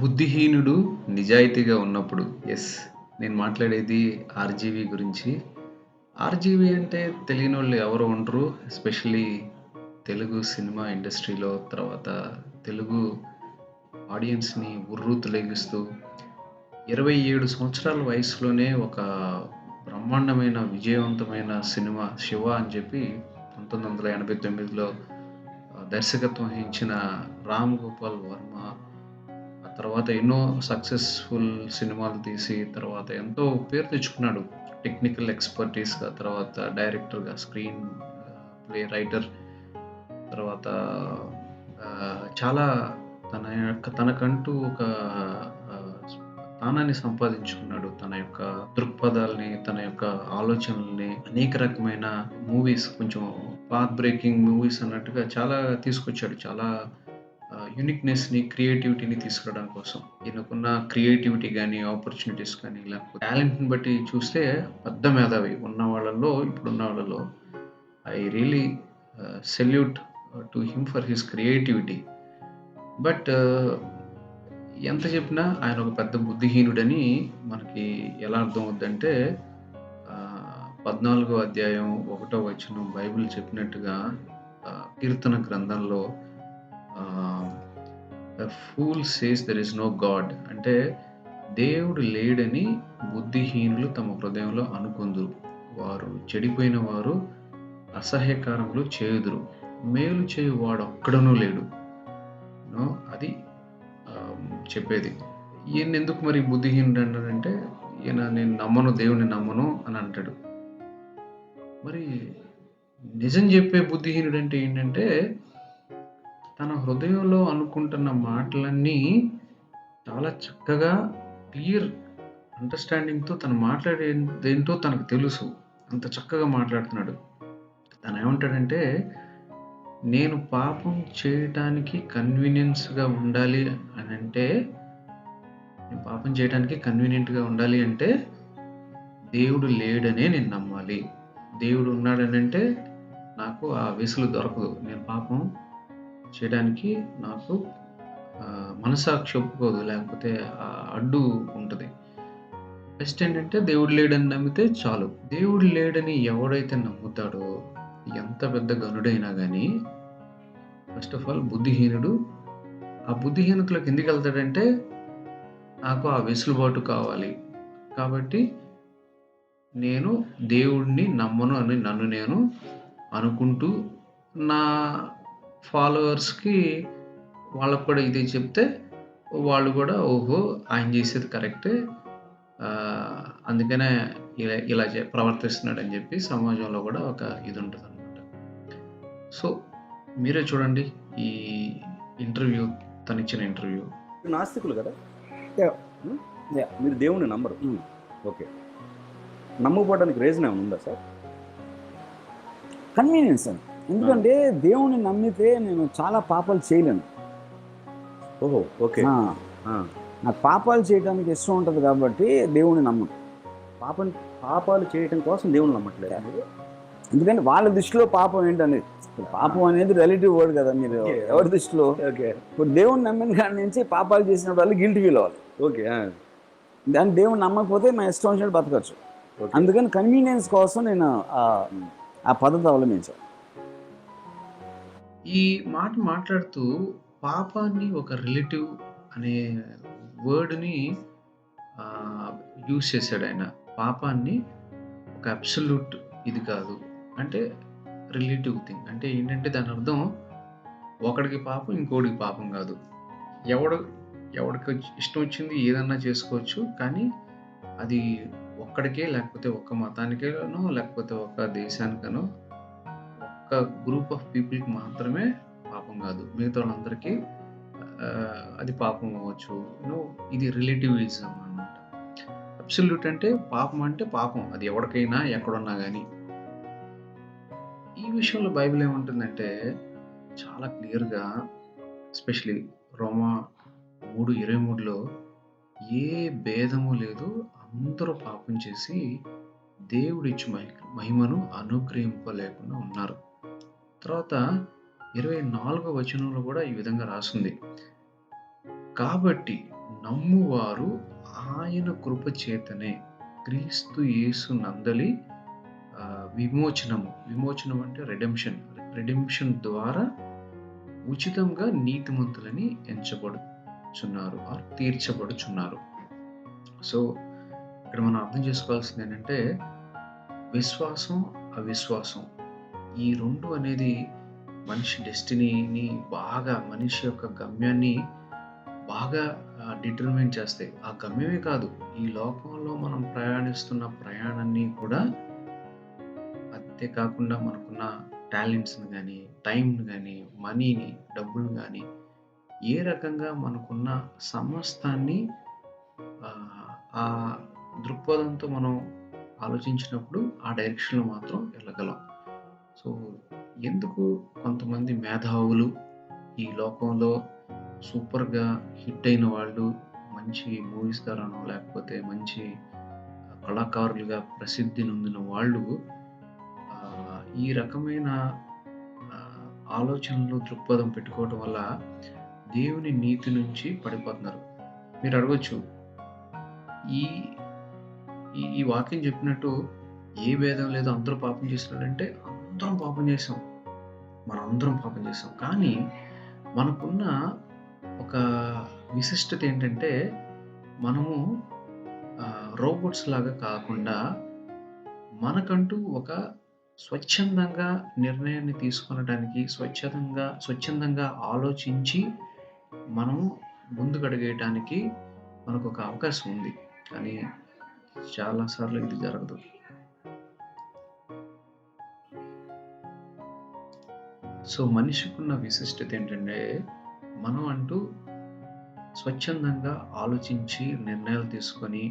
బుద్ధిహీనుడు నిజాయితీగా ఉన్నప్పుడు ఎస్ నేను మాట్లాడేది 'ఆర్‌జీవీ' గురించి. 'ఆర్‌జీవీ' అంటే తెలియని వాళ్ళు ఎవరు ఉండరు. ఎస్పెషల్లీ తెలుగు సినిమా ఇండస్ట్రీలో తర్వాత తెలుగు ఆడియన్స్‌ని ఉర్రూతులేగిస్తూ ఇరవై ఏడు సంవత్సరాల వయసులోనే ఒక బ్రహ్మాండమైన, విజయవంతమైన సినిమా 'శివ' అని చెప్పి పంతొమ్మిది వందల ఎనభై తొమ్మిదిలో దర్శకత్వం వహించిన 'రామ్ గోపాల్ వర్మ' తర్వాత ఎన్నో సక్సెస్‌ఫుల్ సినిమాలు తీసి తర్వాత ఎంతో పేరు తెచ్చుకున్నాడు. టెక్నికల్ ఎక్స్‌పర్టీస్‌గా తర్వాత డైరెక్టర్‌గా, స్క్రీన్ ప్లే రైటర్ తర్వాత చాలా తన యొక్క తనకంటూ ఒక స్థానాన్ని సంపాదించుకున్నాడు. తన యొక్క దృక్పథాల్ని, తన యొక్క ఆలోచనల్ని అనేక రకమైన మూవీస్ కొంచెం పాత్ బ్రేకింగ్ మూవీస్ అన్నట్టుగా చాలా తీసుకొచ్చాడు. చాలా యూనిక్‌నెస్‌ని, క్రియేటివిటీని తీసుకురావడం కోసం. ఈయనకున్న క్రియేటివిటీ కానీ ఆపర్చునిటీస్ కానీ లేకపోతే టాలెంట్‌ని బట్టి చూస్తే పెద్ద మేధావి. ఉన్న వాళ్ళలో ఇప్పుడున్న వాళ్ళలో I really salute to him for his creativity. But ఎంత చెప్పినా ఆయన ఒక పెద్ద బుద్ధిహీనుడని మనకి ఎలా అర్థమవుద్దంటే పద్నాలుగో అధ్యాయం ఒకటో వచనం బైబిల్ చెప్పినట్టుగా కీర్తన గ్రంథంలో fool says there is no God అంటే దేవుడు లేడని బుద్ధిహీనులు తమ హృదయంలో అనుకొందురు. వారు చెడిపోయిన వారు అసహ్యకారములు చేయుదురు. మేలు చేయు వాడొక్కడునూ లేడు. అది చెప్పేది ఈయన ఎందుకు మరి బుద్ధిహీనుడు అంటాడంటే ఈయన నేను నమ్మను, దేవుడిని నమ్మను అని అంటాడు. మరి నిజం చెప్పే బుద్ధిహీనుడు అంటే ఏంటంటే తన హృదయంలో అనుకుంటున్న మాటలన్నీ చాలా చక్కగా క్లియర్ అండర్‌స్టాండింగ్‌తో తను మాట్లాడేదేంటో తనకు తెలుసు. అంత చక్కగా మాట్లాడుతున్నాడు. తను ఏమంటాడంటే నేను పాపం చేయటానికి కన్వీనియన్స్‌గా ఉండాలి అని అంటే నేను పాపం చేయటానికి కన్వీనియంట్‌గా ఉండాలి అంటే దేవుడు లేడనే నేను నమ్మాలి. దేవుడు ఉన్నాడనంటే నాకు ఆ వెసులు దొరకదు. నేను పాపం చేయడానికి నాకు మనసాక్షి ఒప్పుకోదు. లేకపోతే అడ్డు ఉంటుంది బెస్ట్ ఏంటంటే దేవుడు లేడని నమ్మితే చాలు. దేవుడు లేడని ఎవడైతే నమ్ముతాడో ఎంత పెద్ద గనుడైనా కానీ ఫస్ట్ ఆఫ్ ఆల్ బుద్ధిహీనుడు. ఆ బుద్ధిహీనతలోకి ఎందుకెళ్తాడంటే నాకు ఆ వెసులుబాటు కావాలి. కాబట్టి నేను దేవుడిని నమ్మను అని నన్ను నేను అనుకుంటూ నా ఫాలోవర్స్‌కి వాళ్ళకి కూడా ఇదే చెప్తే వాళ్ళు కూడా ఓహో! ఆయన చేసేది కరెక్టే. అందుకనే ఇలా ఇలా చే ప్రవర్తిస్తున్నాడని చెప్పి సమాజంలో కూడా ఒక ఇది ఉంటదనమాట. సో, మీరే చూడండి ఈ ఇంటర్వ్యూ తనిచ్చిన ఇంటర్వ్యూ. మీరు నాస్తికులు కదా? మీరు దేవుడిని నమ్మరు. హ్మ్. ఓకే. నమ్మకపోవడానికి రీజన్ ఏమైనా ఉందా సార్? కన్వీనియన్స్ అని. ఎందుకంటే దేవుడిని నమ్మితే నేను చాలా పాపాలు చేయలేను. ఓహో! ఓకే. నాకు పాపాలు చేయడానికి ఇష్టం ఉంటది కాబట్టి దేవుడిని నమ్మను. పాపం పాపాలు చేయటం కోసం దేవుడిని నమ్మట్లేదా? ఎందుకంటే వాళ్ళ దృష్టిలో పాపం ఏంటనేది. పాపం అనేది రిలేటివ్ వర్డ్ కదా! మీరు. ఎవరి దృష్టిలో ఓకే. ఇప్పుడు దేవుడిని నమ్మిన కాడి నుంచి పాపాలు చేసినప్పుడు వాళ్ళు గిల్టీ ఫీల్ అవ్వాలి. ఓకే. దాన్ని దేవుడిని నమ్మకపోతే నా ఇష్టం వచ్చినట్టు బతకచ్చు. అందుకని కన్వీనియన్స్ కోసం నేను. ఆ పద్ధతి అవలంబించాను. ఈ మాట మాట్లాడుతూ పాపాన్ని ఒక రిలేటివ్ అనే వర్డ్‌ని ఆహ్, యూజ్ చేశాడాయన. పాపాన్ని ఒక అబ్సల్యూట్ ఇది కాదు. అంటే రిలేటివ్ థింగ్. అంటే ఏంటంటే దాని అర్థం ఒకడికి పాపం ఇంకోడికి పాపం కాదు. ఎవడు ఎవడికి ఇష్టం వచ్చింది ఏదన్నా చేసుకోవచ్చు. కానీ అది ఒక్కడికే లేకపోతే ఒక్క మతానికేనో లేకపోతే ఒక దేశానికనో ఒక్క గ్రూప్ ఆఫ్ పీపుల్‌కి మాత్రమే పాపం కాదు. మిగతా వాళ్ళందరికీ అది పాపం అవ్వచ్చు. నో ఇది రిలేటివిజం అన్నమాట. అబ్సల్యూట్ అంటే పాపం అంటే పాపం. అది ఎవరికైనా ఎక్కడున్నా కానీ ఈ విషయంలో బైబిల్ ఏముంటుందంటే చాలా క్లియర్‌గా ఎస్పెషల్లీ రోమా 3:23లో ఏ భేదము లేదు. అందరూ పాపం చేసి దేవుడిచ్చు మహి మహిమను అనుగ్రహింపలేకుండా ఉన్నారు. తర్వాత 24వ వచనంలో కూడా ఈ విధంగా రాసింది. కాబట్టి నమ్మువారు ఆయన కృప చేతనే క్రీస్తు యేసు నందలి విమోచనము. విమోచనం అంటే రెడెంప్షన్ రెడెంప్షన్ ద్వారా ఉచితంగా నీతిమంతులని ఎంచబడుచున్నారు ఆర్ తీర్చబడుచున్నారు. సో ఇక్కడ మనం అర్థం చేసుకోవాల్సింది ఏంటంటే విశ్వాసం అవిశ్వాసం. ఈ రెండు అనేది మనిషి డెస్టినీని బాగా మనిషి యొక్క గమ్యాన్ని బాగా డిటర్మిన్ చేస్తాయి. ఆ గమ్యమే కాదు ఈ లోకంలో మనం ప్రయాణిస్తున్న ప్రయాణాన్ని కూడా అంతేకాకుండా మనకున్న టాలెంట్స్ని కానీ టైంని కానీ మనీని డబ్బులు కానీ ఏ రకంగా మనకున్న సమస్తాన్ని ఆ, ఆ దృక్పథంతో మనం ఆలోచించినప్పుడు ఆ డైరెక్షన్లో మాత్రం వెళ్ళగలం. సో ఎందుకు కొంతమంది మేధావులు ఈ లోకంలో సూపర్గా హిట్ అయిన వాళ్ళు మంచి మూవీస్ ద్వారానో లేకపోతే మంచి కళాకారులుగా ప్రసిద్ధి నొందిన వాళ్ళు ఈ రకమైన ఆలోచనలు దృక్పథం పెట్టుకోవడం వల్ల దేవుని నీతి నుంచి పడిపోతున్నారు. మీరు అడగచ్చు. ఈ ఈ ఈ వాక్యం చెప్పినట్టు ఏ భేదం లేదు అందరూ పాపం చేస్తున్నారంటే అందరం పాపం చేసాం మనం అందరం పాపం చేసాం కానీ మనకున్న ఒక విశిష్టత ఏంటంటే మనము రోబోట్స్ లాగా కాకుండా మనకంటూ ఒక స్వచ్ఛందంగా నిర్ణయాన్ని తీసుకొనడానికి స్వచ్ఛందంగా స్వచ్ఛందంగా ఆలోచించి మనము ముందుకడిగేయటానికి మనకు ఒక అవకాశం ఉంది. కానీ చాలాసార్లు ఇది జరగదు. సో మనిషికున్న విశిష్టత ఏంటంటే మనం అంటూ స్వచ్ఛందంగా ఆలోచించి నిర్ణయాలు తీసుకొని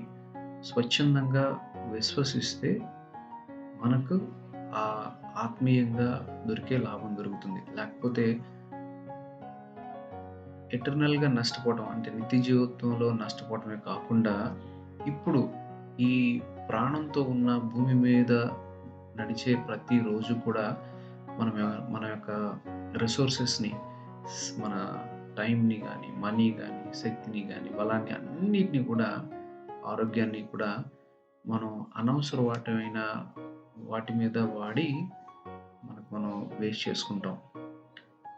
స్వచ్ఛందంగా విశ్వసిస్తే మనకు ఆ ఆత్మీయంగా దొరికే లాభం దొరుకుతుంది. లేకపోతే ఎటర్నల్గా నష్టపోవడం అంటే నిత్య జీవితంలో నష్టపోవడమే కాకుండా ఇప్పుడు ఈ ప్రాణంతో ఉన్న భూమి మీద నడిచే ప్రతి రోజు కూడా మనం మన యొక్క రిసోర్సెస్ని మన టైంని కానీ మనీ కానీ శక్తిని కానీ బలాన్ని అన్నిటినీ కూడా ఆరోగ్యాన్ని కూడా మనం అనవసర వాటమైన వాటి మీద వాడి మనకు మనం వేస్ట్ చేసుకుంటాం.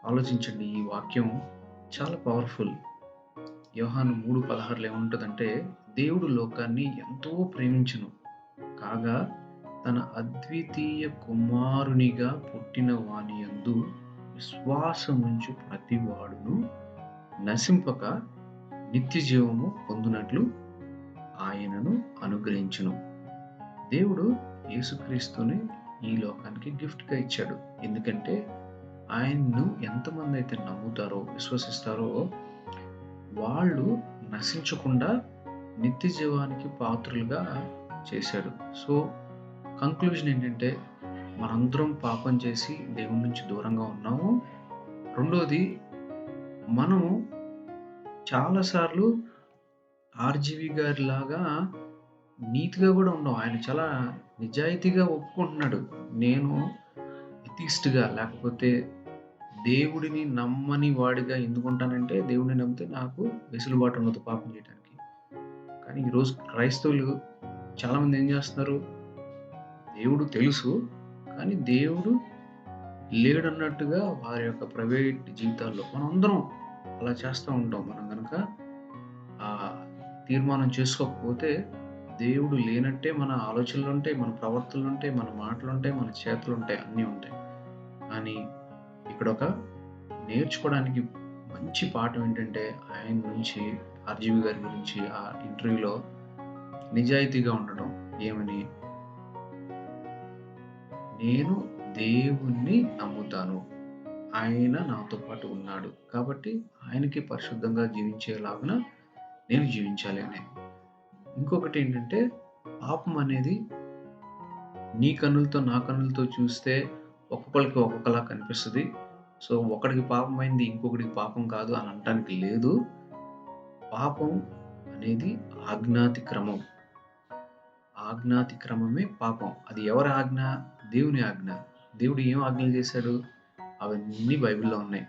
ఆలోచించండి ఈ వాక్యం చాలా పవర్ఫుల్ యోహాను మూడు పదహారులో ఏముంటుందంటే దేవుడు లోకాన్ని ఎంతో ప్రేమించును. కాగా తన అద్వితీయ కుమారునిగా పుట్టిన వాని యందు విశ్వాసముంచు ప్రతి వాడును నశింపక నిత్య జీవము పొందినట్లు ఆయనను అనుగ్రహించును. దేవుడు యేసుక్రీస్తుని ఈ లోకానికి గిఫ్ట్గా ఇచ్చాడు. ఎందుకంటే ఆయన్ను ఎంతమంది అయితే నమ్ముతారో విశ్వసిస్తారో వాళ్ళు నశించకుండా నిత్య జీవానికి పాత్రులుగా చేశాడు. సో కంక్లూజన్ ఏంటంటే మనందరం పాపం చేసి దేవుడి నుంచి దూరంగా ఉన్నాము. రెండోది మనము చాలాసార్లు ఆర్జీవి గారి లాగా నీతిగా కూడా ఉన్నాం. ఆయన చాలా నిజాయితీగా ఒప్పుకుంటున్నాడు. నేను ఎథిస్ట్గా లేకపోతే దేవుడిని నమ్మని వాడిగా ఎందుకుంటానంటే దేవుడిని నమ్మితే నాకు వెసులుబాటు ఉండదు పాపం చేయడానికి కానీ ఈరోజు క్రైస్తవులు చాలామంది ఏం చేస్తున్నారు? దేవుడు తెలుసు కానీ దేవుడు లేడన్నట్టుగా వారి యొక్క ప్రైవేట్ జీవితాల్లో మనం అందరం అలా చేస్తూ ఉంటాం. మనం కనుక ఆ తీర్మానం చేసుకోకపోతే దేవుడు లేనట్టే మన ఆలోచనలు ఉంటాయి మన ప్రవర్తనలు ఉంటాయి మన మాటలు ఉంటాయి మన చేతులు ఉంటాయి అన్నీ ఉంటాయి. కానీ ఇక్కడ ఒక నేర్చుకోవడానికి మంచి పాఠం ఏంటంటే ఆయన నుంచి ఆర్జీవి గారి గురించి ఆ ఇంటర్వ్యూలో నిజాయితీగా ఉండడం ఏమని నేను దేవుణ్ణి నమ్ముతాను. ఆయన నాతో పాటు ఉన్నాడు కాబట్టి ఆయనకి పరిశుద్ధంగా జీవించేలాగున నేను జీవించాలి అని. ఇంకొకటి ఏంటంటే పాపం అనేది నీ కన్నులతో నా కన్నులతో చూస్తే ఒక్కొక్కరికి ఒక్కొక్కలా కనిపిస్తుంది. సో ఒకడికి పాపం అయింది ఇంకొకటికి పాపం కాదు అని అనటానికి లేదు. పాపం అనేది ఆజ్ఞాతి క్రమం ఆజ్ఞాతి క్రమమే పాపం. అది ఎవరి ఆజ్ఞ? దేవుని ఆజ్ఞ. దేవుడు ఏం ఆజ్ఞలు చేశాడు? అవన్నీ బైబిల్లో ఉన్నాయి.